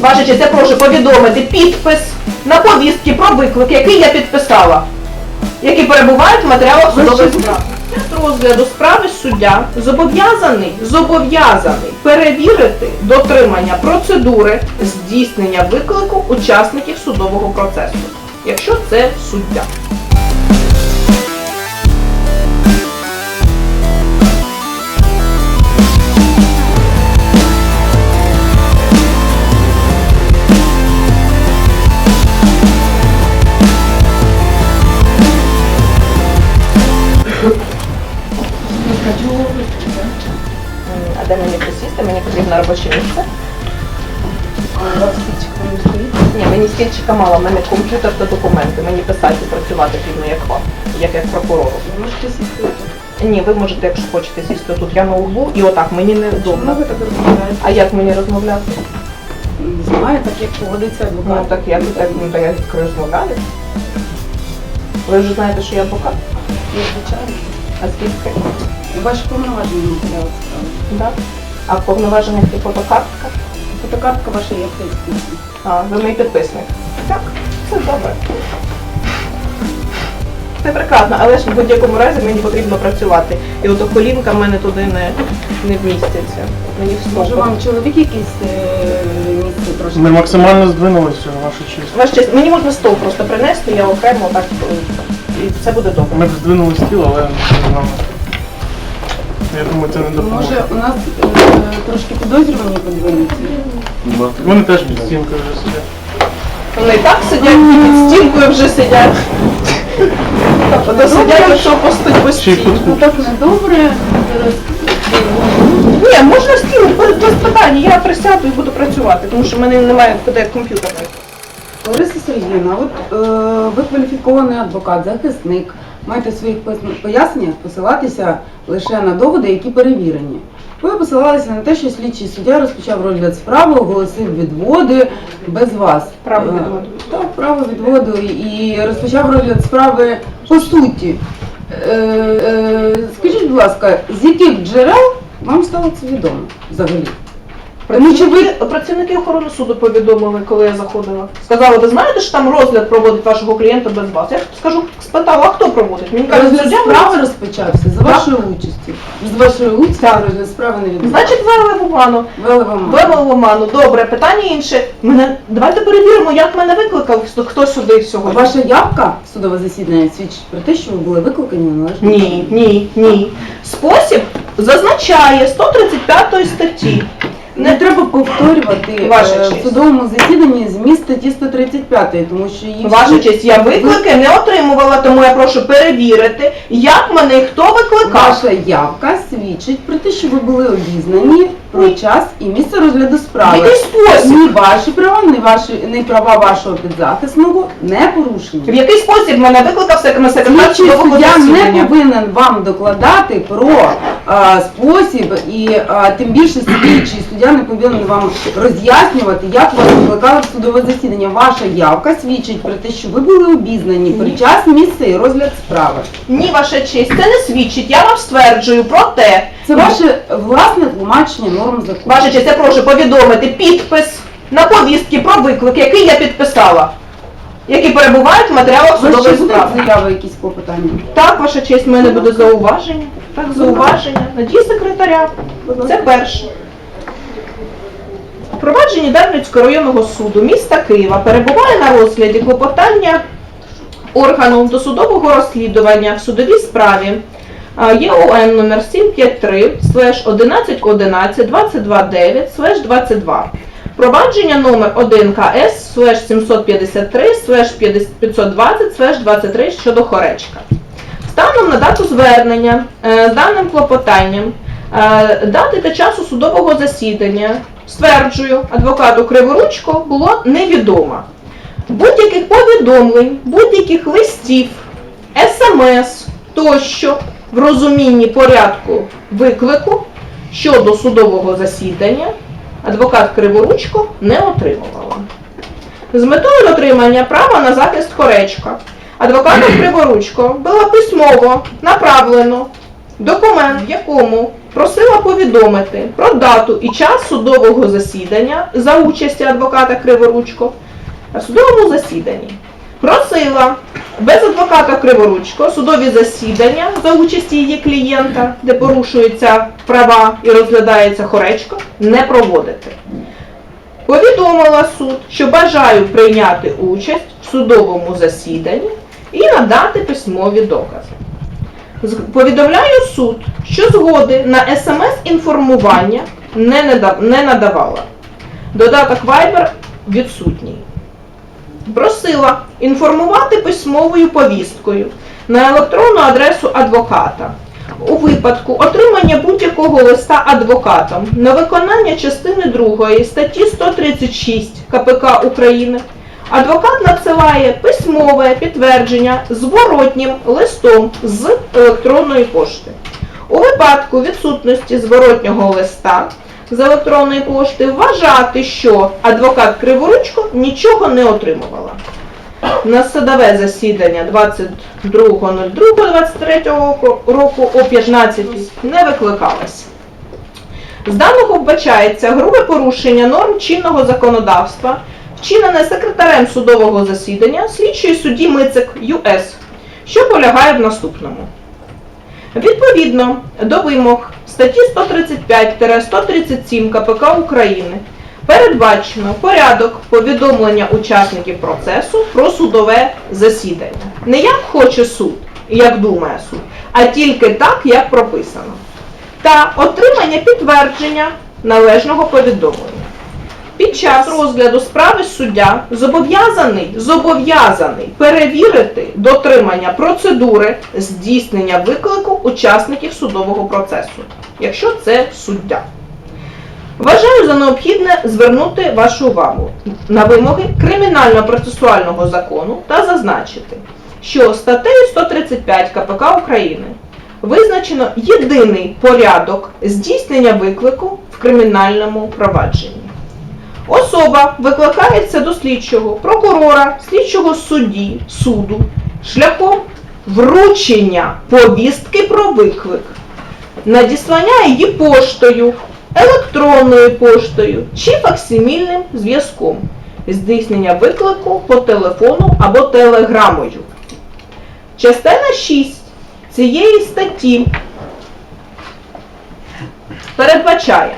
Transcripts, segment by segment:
Ваша честь, я прошу повідомити підпис на повістки про виклик, який я підписала, які перебувають в матеріалах судової справи. Під розгляду справи суддя зобов'язаний зобов'язаний перевірити дотримання процедури здійснення виклику учасників судового процесу, якщо це суддя. Робоче місце. Ні, мені стільчика мало, в мене комп'ютер та документи. Мені писати і працювати потрібно як вам, як як прокурору. Ви можете сісти. Ні, ви можете, якщо хочете сісти тут. Я на углу і отак мені не Ну, ви так розмовляєте. А як мені розмовляти? Не знаю, так як поводиться Ну адвокат. так я так, ну, так я відкрию розмовляю. Ви вже знаєте, що я адвокат? Ну, звичайно. А звідки? Ваші повноваження матеріали справи. Да? А в повноваженнях є фотокартка? Фотокартка ваша є в Фейсбуці. А, ви мій підписник. Так, все добре. Це прекрасно, але ж в будь-якому разі мені потрібно працювати. І ото колінка в мене туди не, не вміститься. Мені в Може вам чоловік якийсь е, місце трошки? Ми максимально здвинулися, ваша честь. Ваш честь, мені можна стол просто принести, я окремо так е, і це буде добре. Ми б здвинули стіл, але не знаю. Я думаю, це не допоможе. Може у нас е, трошки підозрювані подивилися? Вони теж під стінкою вже сидять. Вони і так сидять, і під стінкою вже сидять. Тобто сидять, що постуть по Ще стіні. Ну так недобре. Зараз Ні, можна стіл, без, питань. Я присяду і буду працювати, тому що в мене немає куди комп'ютера. Лариса Сергіївна, от е, ви кваліфікований адвокат, захисник. Маєте в своїх поясненнях посилатися лише на доводи, які перевірені. Ви посилалися на те, що слідчий суддя розпочав розгляд справи, оголосив відводи без вас. Право Е, відводу. Так, право відводу і розпочав розгляд справи по суті. Е, е, скажіть, будь ласка, з яких джерел вам стало це відомо взагалі? Тому що ви Працівники, охорони суду повідомили, коли я заходила. Сказали, ви знаєте, що там розгляд проводить вашого клієнта без вас? Я скажу, спитала, а хто проводить? Мені кажуть, Розгляд суддя справи може- розпочався за вашої участі. З вашої участі розгляд справи не відбувався. Значить, вели в оману. вели вам. Вели в оману. Добре, питання інше. Мене давайте перевіримо, як мене викликав, хто- хто сюди сьогодні. Ваша явка в судове засідання свідчить про те, що ви були викликані на Ні, ні, ні. Спосіб зазначає 135 статті. Не треба повторювати Ваша е, честь. в судовому засіданні зміст статті 135, тому що її Ваша всі- честь, я виклики не отримувала, тому я прошу перевірити, як мене і хто викликав. Ваша явка свідчить про те, що ви були обізнані про час і місце розгляду справи. який спосіб? Ні ваші права, ні ваші ні права вашого підзахисного не порушені. В який спосіб мене викликав секретар судового суддя не повинен вам докладати про а, спосіб, і а, тим більше слідчий суддя не повинен вам роз'яснювати, як вас викликали в судове засідання. Ваша явка свідчить про те, що ви були обізнані про час, місце і розгляд справи. Ні, ваша честь, це не свідчить. Я вам стверджую про те. Це ваше власне тлумачення норм закону. Ваша честь, я прошу повідомити підпис на повістки про виклик, який я підписала, які перебувають в матеріалах Ви ще судової будуть справи. заяви якісь по питанню? Так, ваша честь, в мене буде зауваження. Так, зауваження. Надій секретаря. Це перше. Впровадження Дарницького районного суду міста Києва перебуває на розгляді клопотання органу досудового розслідування в судовій справі ЄОН номер 753 слеш 1111 229 слеш 22. Провадження номер 1 КС 753 520 23 щодо Хоречка. Станом на дату звернення е, даним клопотанням, е, дати та часу судового засідання, стверджую, адвокату Криворучко було невідомо. Будь-яких повідомлень, будь-яких листів, смс тощо в розумінні порядку виклику щодо судового засідання адвокат Криворучко не отримувала. З метою дотримання права на захист Коречка адвокатом Криворучко було письмово направлено документ, в якому просила повідомити про дату і час судового засідання за участі адвоката Криворучко в судовому засіданні. Просила без адвоката Криворучко судові засідання за участі її клієнта, де порушуються права і розглядається хоречко, не проводити. Повідомила суд, що бажаю прийняти участь в судовому засіданні і надати письмові докази. Повідомляю суд, що згоди на смс-інформування не надавала. Додаток Viber відсутній. Просила інформувати письмовою повісткою на електронну адресу адвоката у випадку отримання будь-якого листа адвокатом на виконання частини 2 статті 136 КПК України. Адвокат надсилає письмове підтвердження зворотнім листом з електронної пошти. У випадку відсутності зворотнього листа з електронної пошти вважати, що адвокат Криворучко нічого не отримувала. На судове засідання 22.02.23 року о 15 не викликалась. З даного вбачається грубе порушення норм чинного законодавства, вчинене секретарем судового засідання слідчої судді Мицик ЮС, що полягає в наступному. Відповідно до вимог статті 135-137 КПК України передбачено порядок повідомлення учасників процесу про судове засідання. Не як хоче суд як думає суд, а тільки так, як прописано. Та отримання підтвердження належного повідомлення. Під час розгляду справи суддя зобов'язаний зобов'язаний перевірити дотримання процедури здійснення виклику учасників судового процесу, якщо це суддя. Вважаю за необхідне звернути вашу увагу на вимоги кримінально-процесуального закону та зазначити, що статтею 135 КПК України визначено єдиний порядок здійснення виклику в кримінальному провадженні. Особа викликається до слідчого прокурора, слідчого судді, суду шляхом вручення повістки про виклик, надіслання її поштою, електронною поштою чи факсимільним зв'язком, здійснення виклику по телефону або телеграмою. Частина 6 цієї статті передбачає,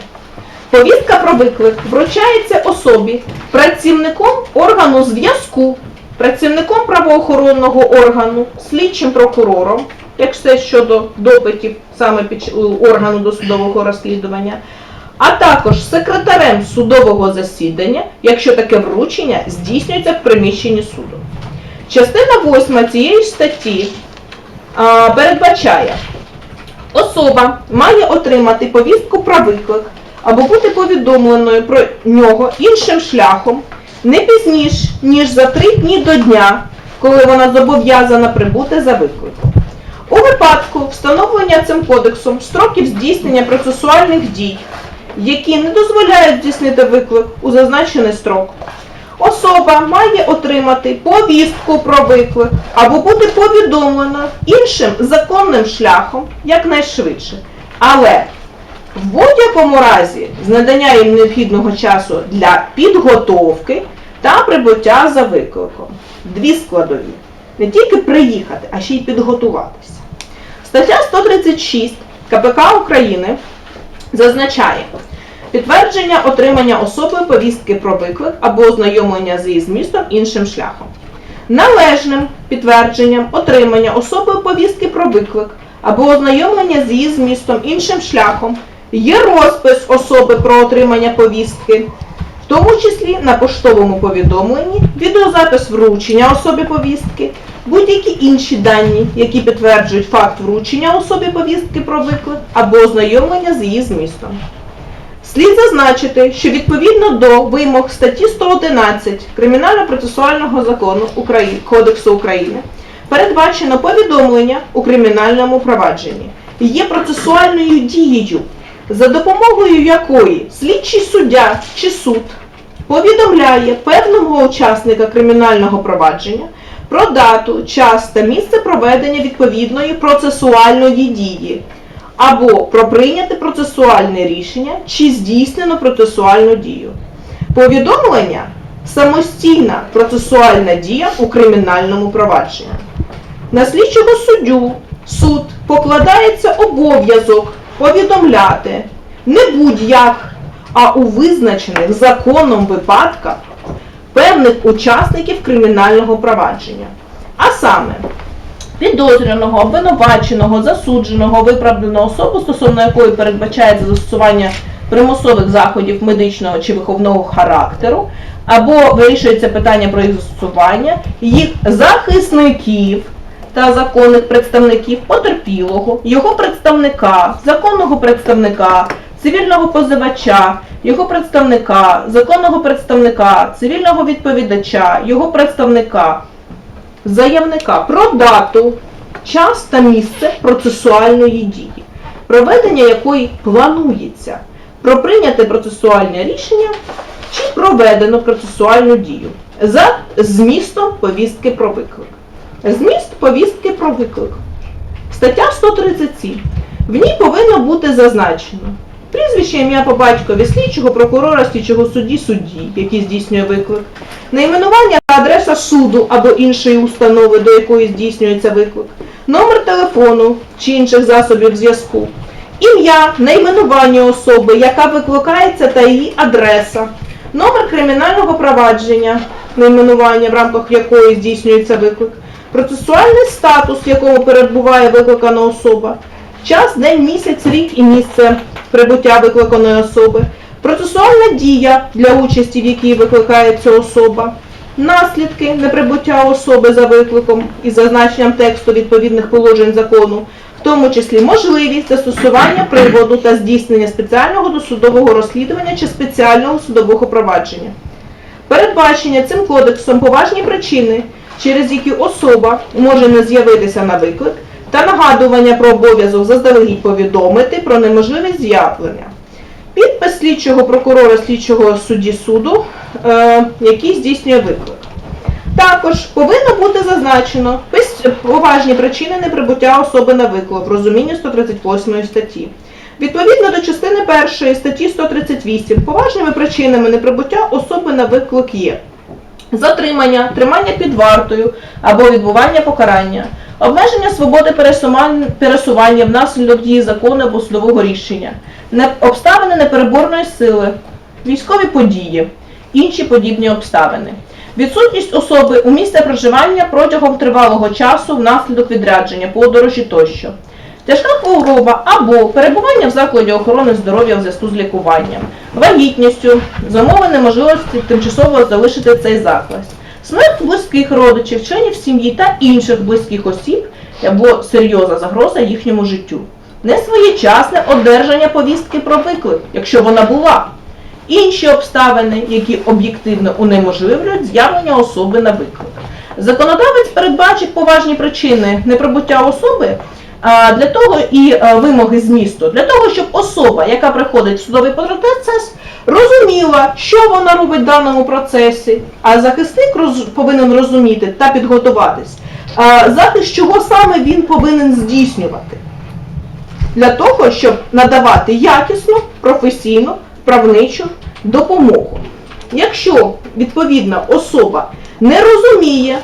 повістка про виклик вручається особі працівником органу зв'язку, працівником правоохоронного органу, слідчим прокурором, якщо щодо допитів саме під органу досудового розслідування, а також секретарем судового засідання, якщо таке вручення здійснюється в приміщенні суду. Частина 8 цієї статті а, передбачає, особа має отримати повістку про виклик або бути повідомленою про нього іншим шляхом не пізніше, ніж за три дні до дня, коли вона зобов'язана прибути за викликом. Випадку встановлення цим кодексом строків здійснення процесуальних дій, які не дозволяють здійснити виклик у зазначений строк, особа має отримати повістку про виклик або бути повідомлена іншим законним шляхом якнайшвидше. Але в будь-якому разі з надання їм необхідного часу для підготовки та прибуття за викликом. Дві складові. Не тільки приїхати, а ще й підготуватися. Стаття 136 КПК України зазначає підтвердження отримання особою повістки про виклик або ознайомлення з її змістом іншим шляхом. Належним підтвердженням отримання особою повістки про виклик або ознайомлення з її змістом іншим шляхом є розпис особи про отримання повістки, в тому числі на поштовому повідомленні, відеозапис вручення особі повістки, будь-які інші дані, які підтверджують факт вручення особі повістки про виклик або ознайомлення з її змістом. Слід зазначити, що відповідно до вимог статті 111 Кримінально-процесуального закону України, Кодексу України передбачено повідомлення у кримінальному провадженні є процесуальною дією, за допомогою якої слідчий суддя чи суд повідомляє певного учасника кримінального провадження про дату, час та місце проведення відповідної процесуальної дії, або про прийняте процесуальне рішення чи здійснено процесуальну дію. Повідомлення самостійна процесуальна дія у кримінальному провадженні. На слідчого суддю суд покладається обов'язок повідомляти не будь-як, а у визначених законом випадках певних учасників кримінального провадження. А саме підозрюваного, обвинуваченого, засудженого, виправданого особу, стосовно якої передбачається застосування примусових заходів медичного чи виховного характеру, або вирішується питання про їх застосування, їх захисників та законних представників потерпілого, його представника, законного представника, цивільного позивача, його представника, законного представника, цивільного відповідача, його представника, заявника про дату, час та місце процесуальної дії, проведення якої планується, про прийняте процесуальне рішення чи проведено процесуальну дію за змістом повістки про виклик. Зміст повістки про виклик. Стаття 137. В ній повинно бути зазначено прізвище, ім'я по батькові слідчого, прокурора, слідчого судді, судді, який здійснює виклик, найменування та адреса суду або іншої установи, до якої здійснюється виклик, номер телефону чи інших засобів зв'язку, ім'я, найменування особи, яка викликається та її адреса, номер кримінального провадження, найменування, в рамках якої здійснюється виклик, процесуальний статус, в якому перебуває викликана особа, час, день, місяць, рік і місце прибуття викликаної особи, процесуальна дія для участі, в якій викликається особа, наслідки неприбуття особи за викликом із зазначенням тексту відповідних положень закону, в тому числі можливість застосування приводу та здійснення спеціального досудового розслідування чи спеціального судового провадження. Передбачення цим кодексом поважні причини, через які особа може не з'явитися на виклик, та нагадування про обов'язок заздалегідь повідомити про неможливість з'явлення. Підпис слідчого прокурора слідчого судді суду, е, який здійснює виклик. Також повинно бути зазначено поважні причини неприбуття особи на виклик в розумінні 138 статті. Відповідно до частини 1 статті 138 поважними причинами неприбуття особи на виклик є затримання, тримання під вартою або відбування покарання, обмеження свободи пересування внаслідок дії закону або судового рішення, обставини непереборної сили, військові події, інші подібні обставини. Відсутність особи у місці проживання протягом тривалого часу внаслідок відрядження, подорожі тощо. Тяжка хвороба або перебування в закладі охорони здоров'я в зв'язку з лікуванням, вагітністю, замови неможливості тимчасово залишити цей заклад, смерть близьких родичів, членів сім'ї та інших близьких осіб або серйозна загроза їхньому життю, несвоєчасне одержання повістки про виклик, якщо вона була, інші обставини, які об'єктивно унеможливлюють з'явлення особи на виклик. Законодавець передбачить поважні причини неприбуття особи для того і а, вимоги змісту, для того, щоб особа, яка приходить в судовий процес, розуміла, що вона робить в даному процесі, а захисник повинен розуміти та підготуватись, захист, чого саме він повинен здійснювати для того, щоб надавати якісну, професійну, правничу допомогу. Якщо відповідна особа не розуміє,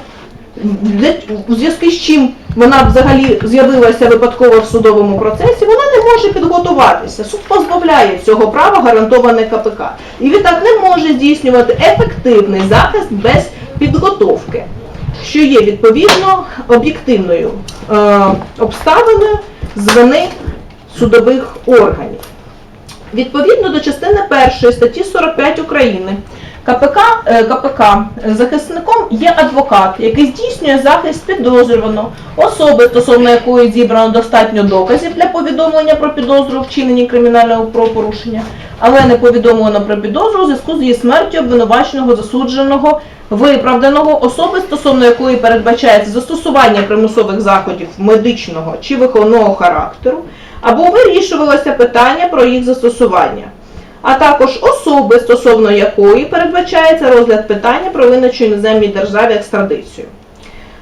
у зв'язку з чим вона взагалі з'явилася випадково в судовому процесі, вона не може підготуватися. Суд позбавляє цього права гарантоване КПК. І відтак не може здійснювати ефективний захист без підготовки, що є відповідно об'єктивною е, обставиною з судових органів. Відповідно до частини 1 статті 45 України КПК, е, КПК захисником є адвокат, який здійснює захист підозрюваного особи, стосовно якої зібрано достатньо доказів для повідомлення про підозру у вчиненні кримінального правопорушення, але не повідомлено про підозру у зв'язку з її смертю обвинуваченого засудженого виправданого особи, стосовно якої передбачається застосування примусових заходів медичного чи виховного характеру, або вирішувалося питання про їх застосування, а також особи, стосовно якої передбачається розгляд питання про виночу іноземній державі екстрадицію.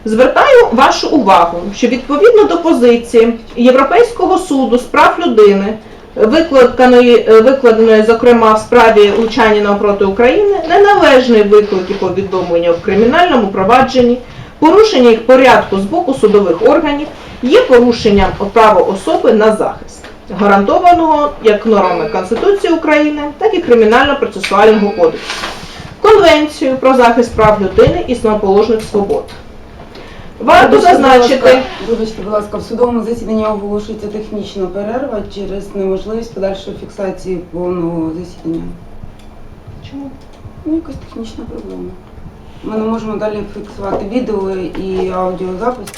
Звертаю вашу увагу, що відповідно до позиції Європейського суду з прав людини, викладеної, е, викладеної зокрема в справі Лучаніна проти України, неналежний виклик і повідомлення в кримінальному провадженні, порушення їх порядку з боку судових органів є порушенням права особи на захист, гарантованого як нормами Конституції України, так і Кримінально-процесуального кодексу. Конвенцію про захист прав людини і основоположних свобод. Варто зазначити, Вибачте, будь ласка, в судовому засіданні оголошується технічна перерва через неможливість подальшої фіксації повного засідання. Чому? Ну, якась технічна проблема. Ми не можемо далі фіксувати відео і аудіозапис.